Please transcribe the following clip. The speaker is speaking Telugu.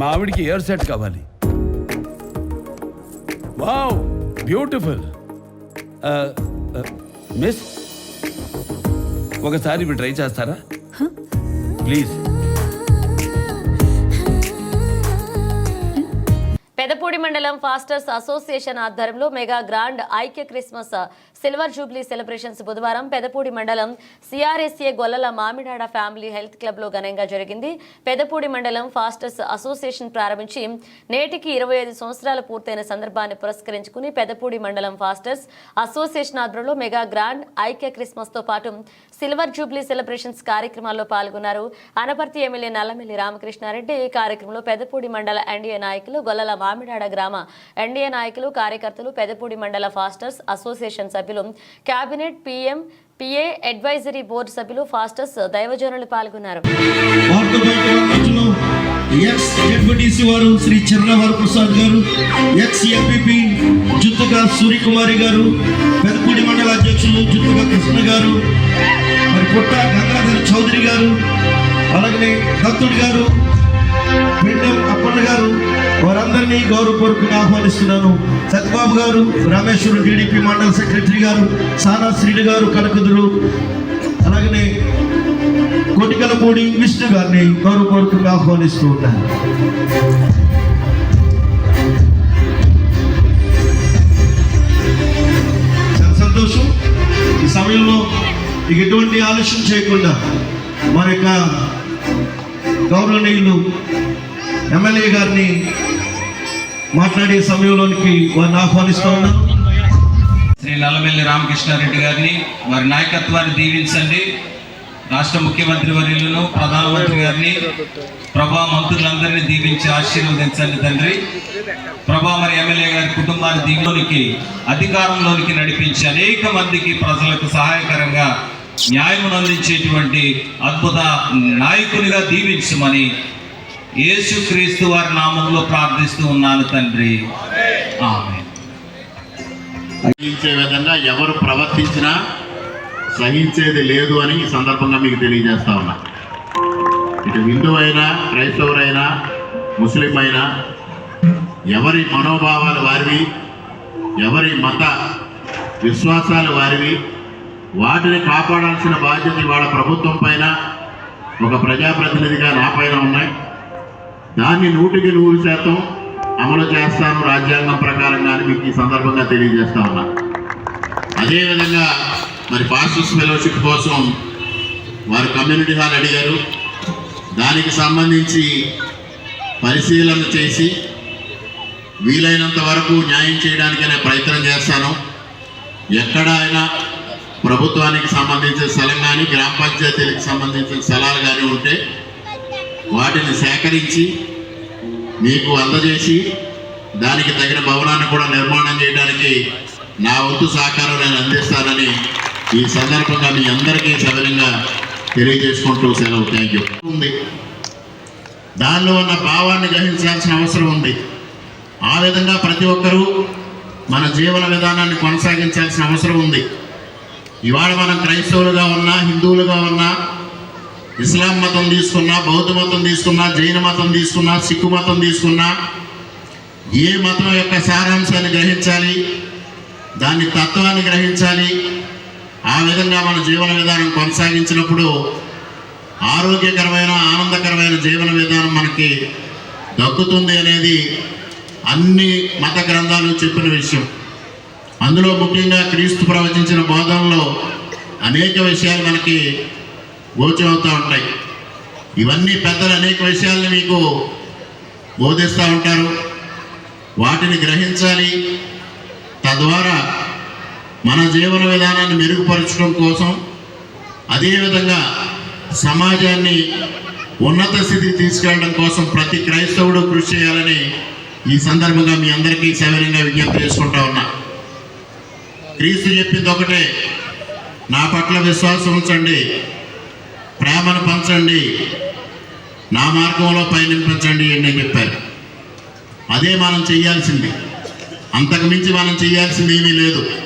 మా ఆవిడికి ఇయర్ సెట్ కావాలి. వావ్ బ్యూటిఫుల్ మిస్ ఒకసారి ఇవి ట్రై చేస్తారా? ప్లీజ్ పెదపూడి మండలం ఫాస్టర్స్ అసోసియేషన్ ఆధ్వర్యంలో మెగా గ్రాండ్ ఐక్య క్రిస్మస్ సిల్వర్ జూబ్లీ సెలబ్రేషన్స్ బుధవారం పెదపూడి మండలం CRSA Gollala Mamidada family health క్లబ్లో ఘనంగా జరిగింది. పెదపూడి మండలం ఫాస్టర్స్ అసోసియేషన్ ప్రారంభించి నేటికి ఇరవై ఐదు సంవత్సరాలు పూర్తయిన సందర్భాన్ని పురస్కరించుకుని పెదపూడి మండలం ఫాస్టర్స్ అసోసియేషన్ ఆధ్వర్యంలో మెగా గ్రాండ్ ఐక్య క్రిస్మస్తో పాటు సిల్వర్ జూబ్లీ సెలబ్రేషన్స్ కార్యక్రమాల్లో పాల్గొన్నారు. అనపర్తి ఎమ్మెల్యే నల్లమిల్లి రామకృష్ణారెడ్డి ఈ కార్యక్రమంలో పెదపూడి మండల ఎన్డీఏ నాయకులు గొల్లల మామిడాడ కాకినాడ గ్రామ ఎన్డీఏ నాయకులు కార్యకర్తలు పెదపూడి మండల ఫాస్టర్స్ అసోసియేషన్ సభ్యులు cabinet PM PA advisory board సభ్యులు ఫాస్టర్స్ దైవజనులు పాల్గొన్నారు. ఎక్స్ డిప్యూటీసీ వారు శ్రీ చర్లవారి ప్రసాద్ గారు ఎక్స్ ఎంపీపీ జుత్తుగా సూర్యకుమారి గారు పెదపూడి మండల అధ్యక్షులు జుత్తుగా కృష్ణ గారు మరి పుట్ట గంగాధర్ చౌదరి గారు అలాగే దత్తుడు గారు అందరినీ గౌరవపూర్వకంగా ఆహ్వానిస్తున్నాను. సత్యబాబు గారు రామేశ్వరం టీడీపీ మండల సెక్రటరీ గారు సానా శ్రీని గారు కనకదులు అలాగనే కొటికలపూడి విష్ణు గారిని గౌరవపూర్వకంగా ఆహ్వానిస్తూ ఉన్నాను చాలా సంతోషం. ఈ సమయంలో ఇక ఎటువంటి ఆలస్యం చేయకుండా మన యొక్క గౌరవనీయులు ఎమ్మెల్యే గారిని మాట్లాడే సమయంలోనికి వారిని ఆహ్వానిస్తూ ఉన్నాను శ్రీ నల్లమెల్లి రామకృష్ణారెడ్డి గారిని వారి నాయకత్వాన్ని దీవించండి. రాష్ట్ర ముఖ్యమంత్రి వర్యులను ప్రధానమంత్రి గారిని ప్రభా మంత్రులందరినీ దీవించి ఆశీర్వదించండి తండ్రి. ప్రభా మరి ఎమ్మెల్యే గారి కుటుంబాన్ని దీవిలోనికి అధికారంలోనికి నడిపించి అనేక మందికి ప్రజలకు సహాయకరంగా న్యాయం అందించేటువంటి అద్భుత నాయకునిగా దీవించమని యేసుక్రీస్తు వారి నామంలో ప్రార్థిస్తూ ఉన్నాను తండ్రి. ఆమె సహించే విధంగా ఎవరు ప్రవర్తించినా సహించేది లేదు అని ఈ సందర్భంగా మీకు తెలియజేస్తా ఉన్నా. ఇటు హిందువైనా అయినా క్రైస్తవురైనా ముస్లిం అయినా ఎవరి మనోభావాలు వారివి ఎవరి మత విశ్వాసాలు వారివి వాటిని కాపాడాల్సిన బాధ్యత ఇవాళ ప్రభుత్వం పైన ఒక ప్రజాప్రతినిధిగా నా పైన ఉన్నాయి. దాన్ని నూటికి నూరు శాతం అమలు చేస్తాను రాజ్యాంగం ప్రకారంగా అని మీకు ఈ సందర్భంగా తెలియజేస్తా ఉన్నా. అదేవిధంగా మరి పాస్టర్స్ ఫెలోషిప్ కోసం వారు కమ్యూనిటీ హాల్ అడిగారు. దానికి సంబంధించి పరిశీలన చేసి వీలైనంత వరకు న్యాయం చేయడానికి ప్రయత్నం చేస్తాను. ఎక్కడ అయినా ప్రభుత్వానికి సంబంధించిన స్థలం కానీ గ్రామ పంచాయతీలకు సంబంధించిన స్థలాలు కానీ ఉంటే వాటిని సేకరించి మీకు అందజేసి దానికి తగిన భవనాన్ని కూడా నిర్మాణం చేయడానికి నా వంతు సహకారం నేను అందిస్తానని ఈ సందర్భంగా మీ అందరికీ సదనంగా తెలియజేసుకుంటూ సెలవు. థ్యాంక్ యూ ఉంది. దానిలో ఉన్న భావాన్ని గ్రహించాల్సిన అవసరం ఉంది. ఆ విధంగా ప్రతి ఒక్కరూ మన జీవన విధానాన్ని కొనసాగించాల్సిన అవసరం ఉంది. ఇవాళ మనం క్రైస్తవులుగా ఉన్నా హిందువులుగా ఉన్నా ఇస్లాం మతం తీసుకున్నా బౌద్ధ మతం తీసుకున్నా జైన మతం తీసుకున్నా సిక్కు మతం తీసుకున్నా ఏ మతం యొక్క సారాంశాన్ని గ్రహించాలి దాని తత్వాన్ని గ్రహించాలి ఆ విధంగా మన జీవన విధానం కొనసాగించినప్పుడు ఆరోగ్యకరమైన ఆనందకరమైన జీవన విధానం మనకి దక్కుతుంది అనేది అన్ని మత గ్రంథాలు చెప్పిన విషయం. అందులో ముఖ్యంగా క్రీస్తు ప్రవచించిన బోధనలో అనేక విషయాలు మనకి గోచరవుతూ ఉంటాయి. ఇవన్నీ పెద్దలు అనేక విషయాలను మీకు బోధిస్తూ ఉంటారు. వాటిని గ్రహించాలి. తద్వారా మన జీవన విధానాన్ని మెరుగుపరచడం కోసం అదేవిధంగా సమాజాన్ని ఉన్నత స్థితికి తీసుకెళ్ళడం కోసం ప్రతి క్రైస్తవుడు కృషి చేయాలని ఈ సందర్భంగా మీ అందరికీ సవినంగా విజ్ఞప్తి చేసుకుంటా ఉన్నా. క్రీస్తు చెప్పింది ఒకటే నా పట్ల విశ్వాసం ఉంచండి. ప్రేమను పంచండి. నా మార్గంలో పయనింపంచండి అని చెప్పారు అదే మనం చేయాల్సింది. అంతకుమించి మనం చేయాల్సింది ఏమీ లేదు.